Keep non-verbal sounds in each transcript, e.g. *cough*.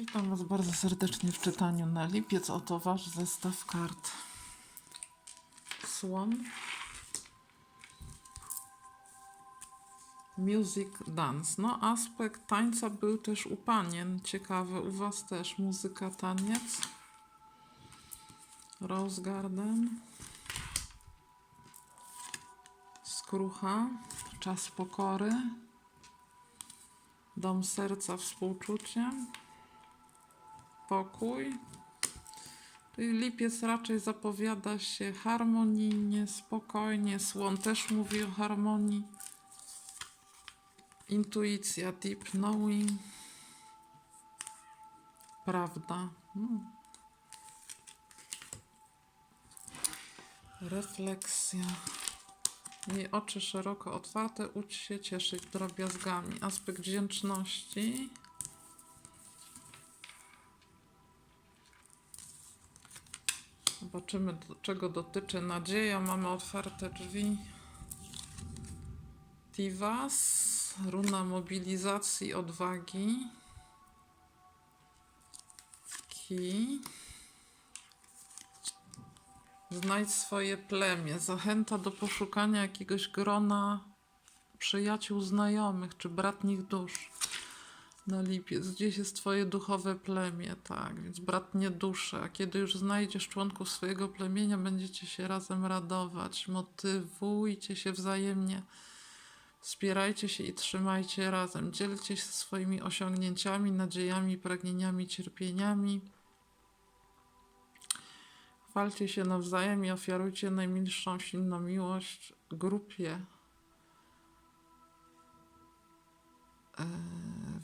Witam Was bardzo serdecznie w czytaniu na lipiec. Oto Wasz zestaw kart. Słon. Music Dance. No, aspekt tańca był też u panien. Ciekawy, u Was też muzyka, taniec. Rose Garden. Skrucha. Czas pokory. Dom serca współczuciem. Pokój. Czyli lipiec raczej zapowiada się harmonijnie, spokojnie. Słon też mówi o harmonii. Intuicja, deep knowing. Prawda. Hmm. Refleksja. Jej oczy szeroko otwarte, ucz się cieszyć drobiazgami. Aspekt wdzięczności. Zobaczymy, do czego dotyczy nadzieja. Mamy otwarte drzwi. Tivas, runa mobilizacji, odwagi. Ki. Znajdź swoje plemię. Zachęta do poszukania jakiegoś grona przyjaciół, znajomych czy bratnich dusz. Na lipiec. Gdzieś jest twoje duchowe plemię, tak, więc bratnie dusze. A kiedy już znajdziesz członków swojego plemienia, będziecie się razem radować. Motywujcie się wzajemnie. Wspierajcie się i trzymajcie razem. Dzielcie się swoimi osiągnięciami, nadziejami, pragnieniami, cierpieniami. Chwalcie się nawzajem i ofiarujcie najmilszą silną miłość grupie.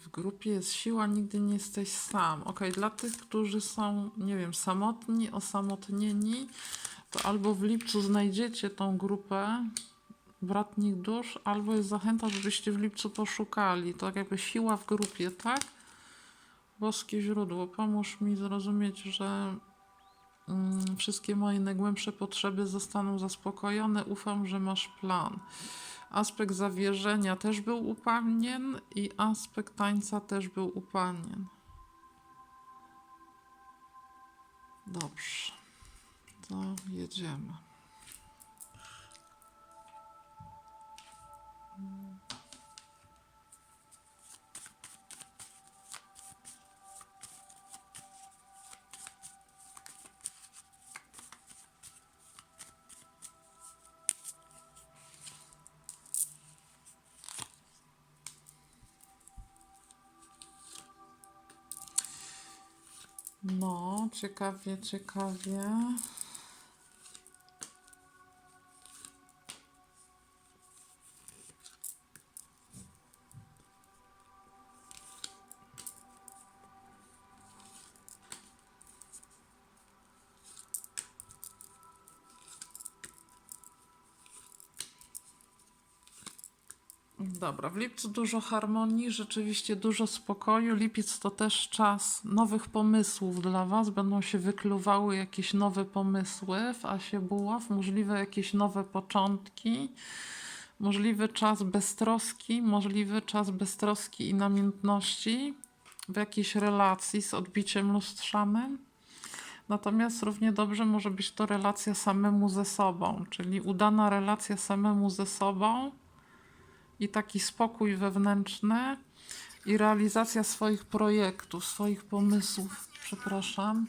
W grupie jest siła, nigdy nie jesteś sam. Ok, dla tych, którzy są, nie wiem, samotni, osamotnieni, to albo w lipcu znajdziecie tą grupę bratnich dusz, albo jest zachęta, żebyście w lipcu poszukali. To tak jakby siła w grupie, tak? Boskie źródło, pomóż mi zrozumieć, że mm, wszystkie moje najgłębsze potrzeby zostaną zaspokojone. Ufam, że masz plan. Aspekt zawierzenia też był u panien i aspekt tańca też był u panien. Dobrze, to jedziemy. No, ciekawie, ciekawie. Dobra, w lipcu dużo harmonii, rzeczywiście dużo spokoju. Lipiec to też czas nowych pomysłów dla Was. Będą się wykluwały jakieś nowe pomysły w Asie Buław, możliwe jakieś nowe początki, możliwy czas beztroski, możliwy czas beztroski i namiętności w jakiejś relacji z odbiciem lustrzanym. Natomiast równie dobrze może być to relacja samemu ze sobą, czyli udana relacja samemu ze sobą i taki spokój wewnętrzny i realizacja swoich projektów, swoich pomysłów. Przepraszam.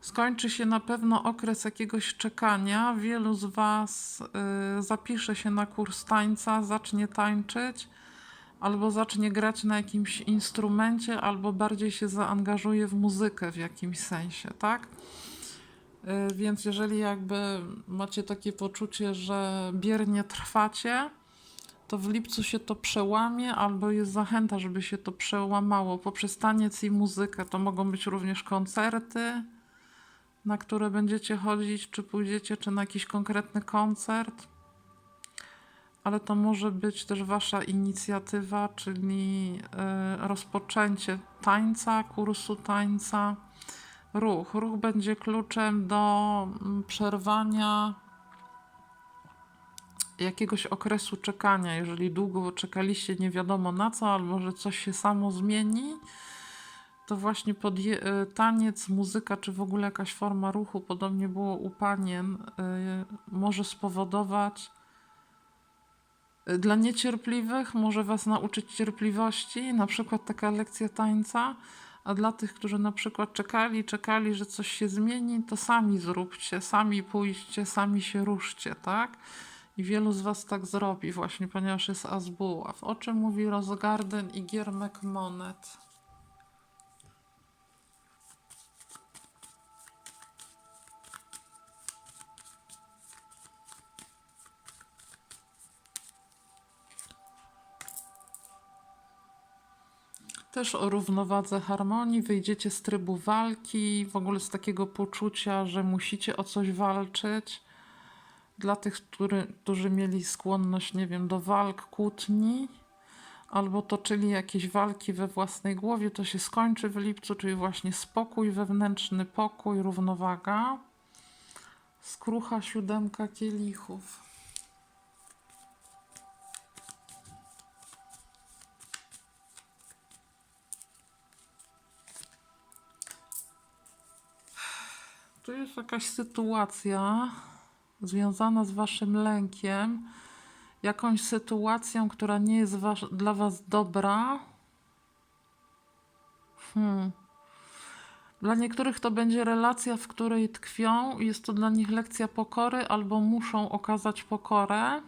Skończy się na pewno okres jakiegoś czekania. Wielu z Was y, zapisze się na kurs tańca, zacznie tańczyć, albo zacznie grać na jakimś instrumencie, albo bardziej się zaangażuje w muzykę w jakimś sensie, tak? Y, Więc jeżeli jakby macie takie poczucie, że biernie trwacie, to w lipcu się to przełamie, albo jest zachęta, żeby się to przełamało poprzez taniec i muzykę. To mogą być również koncerty, na które będziecie chodzić, czy pójdziecie, czy na jakiś konkretny koncert. Ale to może być też Wasza inicjatywa, czyli y, rozpoczęcie tańca, kursu tańca ruch. Ruch będzie kluczem do mm, przerwania jakiegoś okresu czekania. Jeżeli długo czekaliście nie wiadomo na co, albo że coś się samo zmieni, to właśnie e, taniec, muzyka, czy w ogóle jakaś forma ruchu, podobnie było u panien, e, może spowodować e, dla niecierpliwych, może was nauczyć cierpliwości, na przykład taka lekcja tańca, a dla tych, którzy na przykład czekali, czekali, że coś się zmieni, to sami zróbcie, sami pójdźcie, sami się ruszcie, tak? I wielu z was tak zrobi właśnie, ponieważ jest Azbuław. O czym mówi Rosgarden i Giermek Monet? Też o równowadze harmonii, wyjdziecie z trybu walki, w ogóle z takiego poczucia, że musicie o coś walczyć. Dla tych, który, którzy mieli skłonność, nie wiem, do walk, kłótni, albo toczyli jakieś walki we własnej głowie, to się skończy w lipcu, czyli właśnie spokój wewnętrzny, pokój, równowaga. Skrucha, siódemka kielichów. Tu jest jakaś sytuacja związana z waszym lękiem, jakąś sytuacją, która nie jest wasz, dla was dobra. Hmm. Dla niektórych to będzie relacja, w której tkwią, jest to dla nich lekcja pokory, albo muszą okazać pokorę.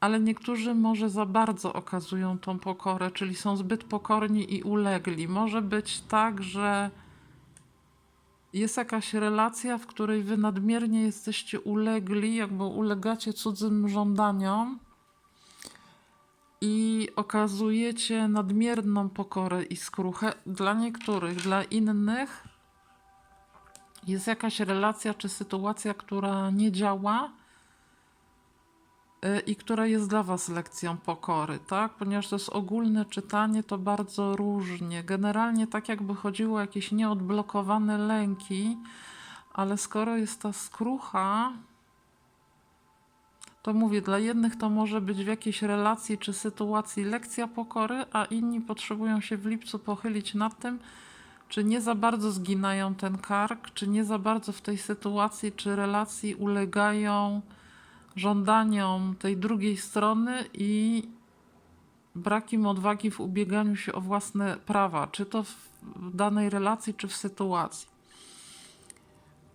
Ale niektórzy może za bardzo okazują tą pokorę, czyli są zbyt pokorni i ulegli. Może być tak, że jest jakaś relacja, w której wy nadmiernie jesteście ulegli, jakby ulegacie cudzym żądaniom i okazujecie nadmierną pokorę i skruchę dla niektórych, dla innych jest jakaś relacja czy sytuacja, która nie działa i która jest dla Was lekcją pokory, tak? Ponieważ to jest ogólne czytanie, to bardzo różnie. Generalnie tak jakby chodziło o jakieś nieodblokowane lęki, ale skoro jest ta skrucha, to mówię, dla jednych to może być w jakiejś relacji czy sytuacji lekcja pokory, a inni potrzebują się w lipcu pochylić nad tym, czy nie za bardzo zginają ten kark, czy nie za bardzo w tej sytuacji czy relacji ulegają żądaniom tej drugiej strony i brakiem odwagi w ubieganiu się o własne prawa, czy to w danej relacji, czy w sytuacji.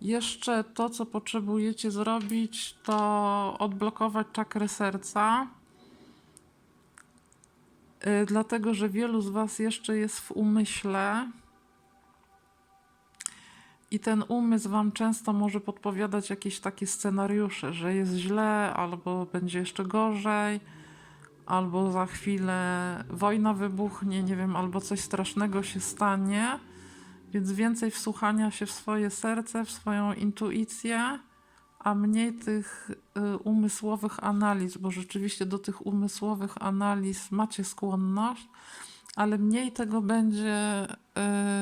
Jeszcze to, co potrzebujecie zrobić, to odblokować czakrę serca. Yy, dlatego, że wielu z Was jeszcze jest w umyśle. I ten umysł Wam często może podpowiadać jakieś takie scenariusze, że jest źle, albo będzie jeszcze gorzej, albo za chwilę wojna wybuchnie, nie wiem, albo coś strasznego się stanie. Więc więcej wsłuchania się w swoje serce, w swoją intuicję, a mniej tych y, umysłowych analiz, bo rzeczywiście do tych umysłowych analiz macie skłonność, ale mniej tego będzie y,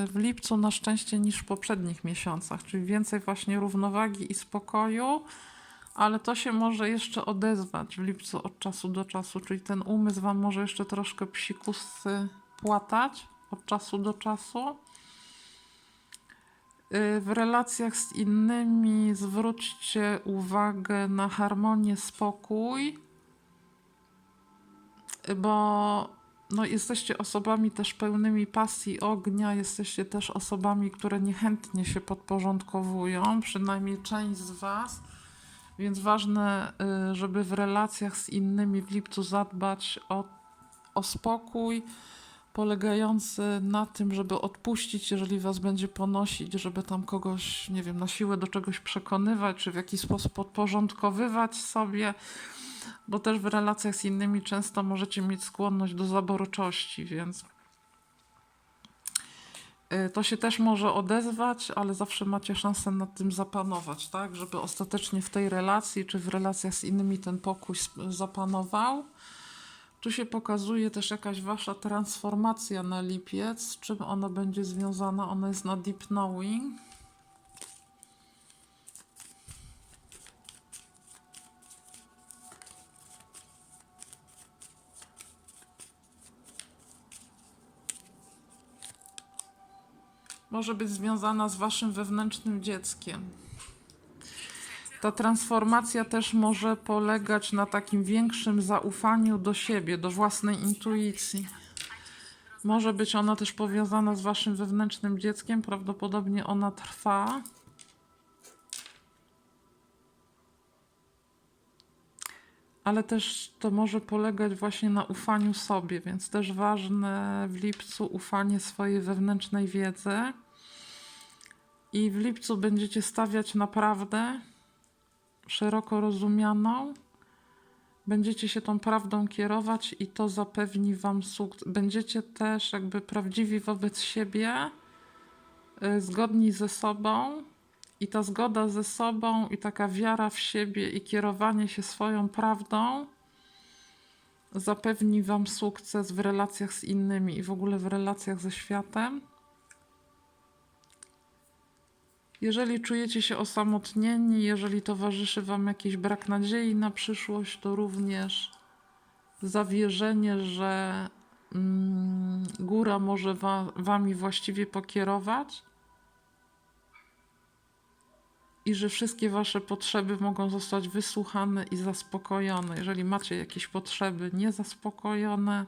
w lipcu na szczęście niż w poprzednich miesiącach, czyli więcej właśnie równowagi i spokoju, ale to się może jeszcze odezwać w lipcu od czasu do czasu, czyli ten umysł wam może jeszcze troszkę psikusy płatać od czasu do czasu. Y, W relacjach z innymi zwróćcie uwagę na harmonię, spokój, bo no, jesteście osobami też pełnymi pasji ognia, jesteście też osobami, które niechętnie się podporządkowują, przynajmniej część z Was. Więc ważne, y, żeby w relacjach z innymi w lipcu zadbać o, o spokój, polegający na tym, żeby odpuścić, jeżeli was będzie ponosić, żeby tam kogoś, nie wiem, na siłę do czegoś przekonywać, czy w jakiś sposób podporządkowywać sobie, bo też w relacjach z innymi często możecie mieć skłonność do zaborczości, więc y, to się też może odezwać, ale zawsze macie szansę nad tym zapanować, tak? Żeby ostatecznie w tej relacji, czy w relacjach z innymi ten pokój zapanował. Tu się pokazuje też jakaś wasza transformacja na lipiec. Z czym ona będzie związana? Ona jest na Deep Knowing. Może być związana z waszym wewnętrznym dzieckiem. Ta transformacja też może polegać na takim większym zaufaniu do siebie, do własnej intuicji. Może być ona też powiązana z waszym wewnętrznym dzieckiem, prawdopodobnie ona trwa. Ale też to może polegać właśnie na ufaniu sobie, więc też ważne w lipcu ufanie swojej wewnętrznej wiedzy. I w lipcu będziecie stawiać naprawdę szeroko rozumianą. Będziecie się tą prawdą kierować i to zapewni wam sukces. Będziecie też jakby prawdziwi wobec siebie, y, zgodni ze sobą. I ta zgoda ze sobą, i taka wiara w siebie, i kierowanie się swoją prawdą zapewni Wam sukces w relacjach z innymi i w ogóle w relacjach ze światem. Jeżeli czujecie się osamotnieni, jeżeli towarzyszy Wam jakiś brak nadziei na przyszłość, to również zawierzenie, że mm, góra może wa- Wami właściwie pokierować i że wszystkie Wasze potrzeby mogą zostać wysłuchane i zaspokojone. Jeżeli macie jakieś potrzeby niezaspokojone,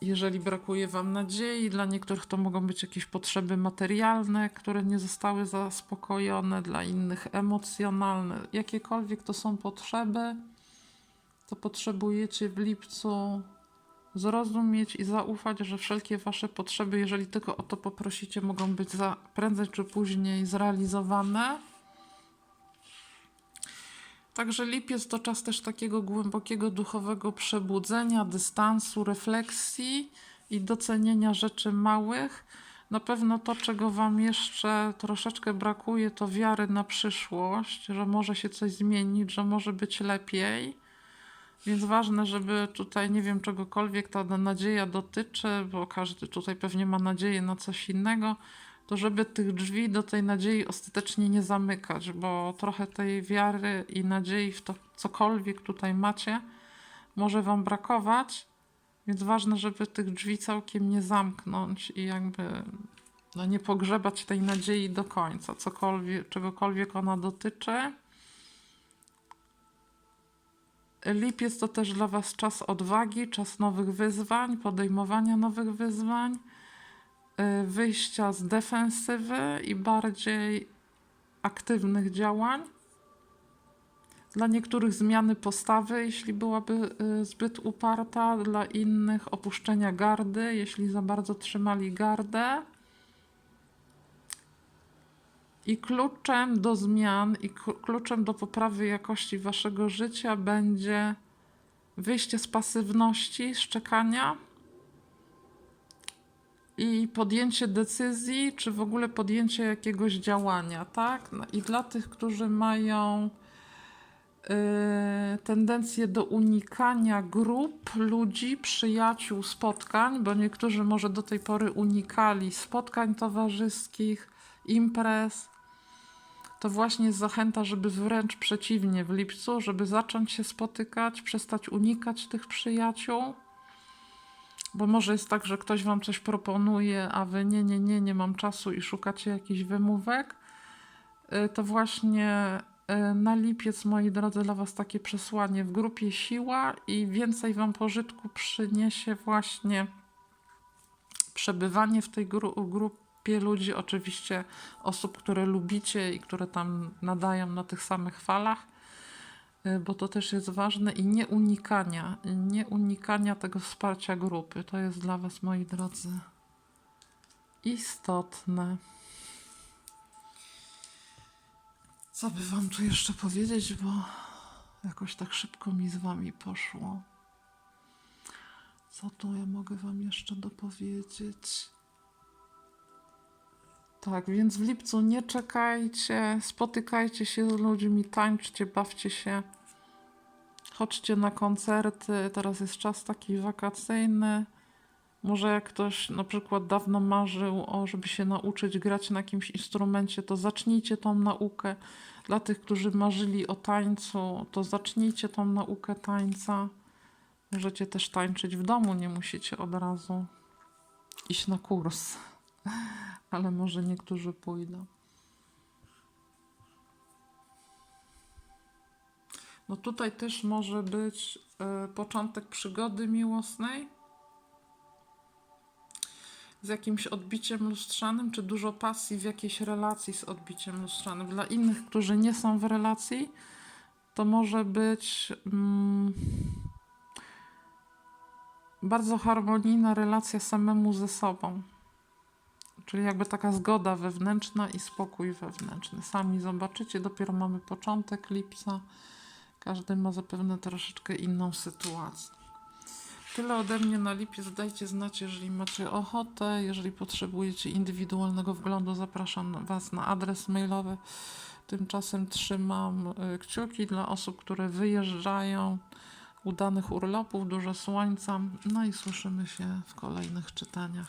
jeżeli brakuje Wam nadziei, dla niektórych to mogą być jakieś potrzeby materialne, które nie zostały zaspokojone, dla innych emocjonalne. Jakiekolwiek to są potrzeby, to potrzebujecie w lipcu zrozumieć i zaufać, że wszelkie Wasze potrzeby, jeżeli tylko o to poprosicie, mogą być za, prędzej czy później zrealizowane. Także lipiec to czas też takiego głębokiego duchowego przebudzenia, dystansu, refleksji i docenienia rzeczy małych. Na pewno to, czego Wam jeszcze troszeczkę brakuje, to wiary na przyszłość, że może się coś zmienić, że może być lepiej. Więc ważne, żeby tutaj, nie wiem, czegokolwiek ta nadzieja dotyczy, bo każdy tutaj pewnie ma nadzieję na coś innego, to żeby tych drzwi do tej nadziei ostatecznie nie zamykać, bo trochę tej wiary i nadziei w to cokolwiek tutaj macie może Wam brakować, więc ważne, żeby tych drzwi całkiem nie zamknąć i jakby no, nie pogrzebać tej nadziei do końca, cokolwiek, czegokolwiek ona dotyczy. Lipiec to też dla Was czas odwagi, czas nowych wyzwań, podejmowania nowych wyzwań, wyjścia z defensywy i bardziej aktywnych działań. Dla niektórych zmiany postawy, jeśli byłaby y, zbyt uparta, dla innych opuszczenia gardy, jeśli za bardzo trzymali gardę. I kluczem do zmian i kluczem do poprawy jakości waszego życia będzie wyjście z pasywności, z czekania i podjęcie decyzji, czy w ogóle podjęcie jakiegoś działania, tak? No I dla tych, którzy mają yy, tendencję do unikania grup, ludzi, przyjaciół, spotkań, bo niektórzy może do tej pory unikali spotkań towarzyskich, imprez, to właśnie zachęta, żeby wręcz przeciwnie w lipcu, żeby zacząć się spotykać, przestać unikać tych przyjaciół. Bo może jest tak, że ktoś wam coś proponuje, a wy nie, nie, nie, nie mam czasu i szukacie jakichś wymówek. Y, To właśnie y, na lipiec, moi drodzy, dla was takie przesłanie w grupie siła i więcej wam pożytku przyniesie właśnie przebywanie w tej gru- grupie ludzi, oczywiście osób, które lubicie i które tam nadają na tych samych falach, bo to też jest ważne i nie unikania, nie unikania tego wsparcia grupy. To jest dla Was, moi drodzy, istotne. Co by Wam tu jeszcze powiedzieć, bo jakoś tak szybko mi z Wami poszło. Co tu ja mogę Wam jeszcze dopowiedzieć? Tak, więc w lipcu nie czekajcie, spotykajcie się z ludźmi, tańczcie, bawcie się, chodźcie na koncerty. Teraz jest czas taki wakacyjny. Może jak ktoś na przykład dawno marzył o, żeby się nauczyć grać na jakimś instrumencie, to zacznijcie tą naukę. Dla tych, którzy marzyli o tańcu, to zacznijcie tą naukę tańca. Możecie też tańczyć w domu, nie musicie od razu iść na kurs. *laughs* Ale może niektórzy pójdą. No tutaj też może być e, początek przygody miłosnej z jakimś odbiciem lustrzanym, czy dużo pasji w jakiejś relacji z odbiciem lustrzanym. Dla innych, którzy nie są w relacji, to może być mm, bardzo harmonijna relacja samemu ze sobą. Czyli jakby taka zgoda wewnętrzna i spokój wewnętrzny. Sami zobaczycie, dopiero mamy początek lipca. Każdy ma zapewne troszeczkę inną sytuację. Tyle ode mnie na lipiec. Dajcie znać, jeżeli macie ochotę. Jeżeli potrzebujecie indywidualnego wglądu, zapraszam Was na adres mailowy. Tymczasem trzymam y, kciuki dla osób, które wyjeżdżają. Udanych urlopów, dużo słońca. No i słyszymy się w kolejnych czytaniach.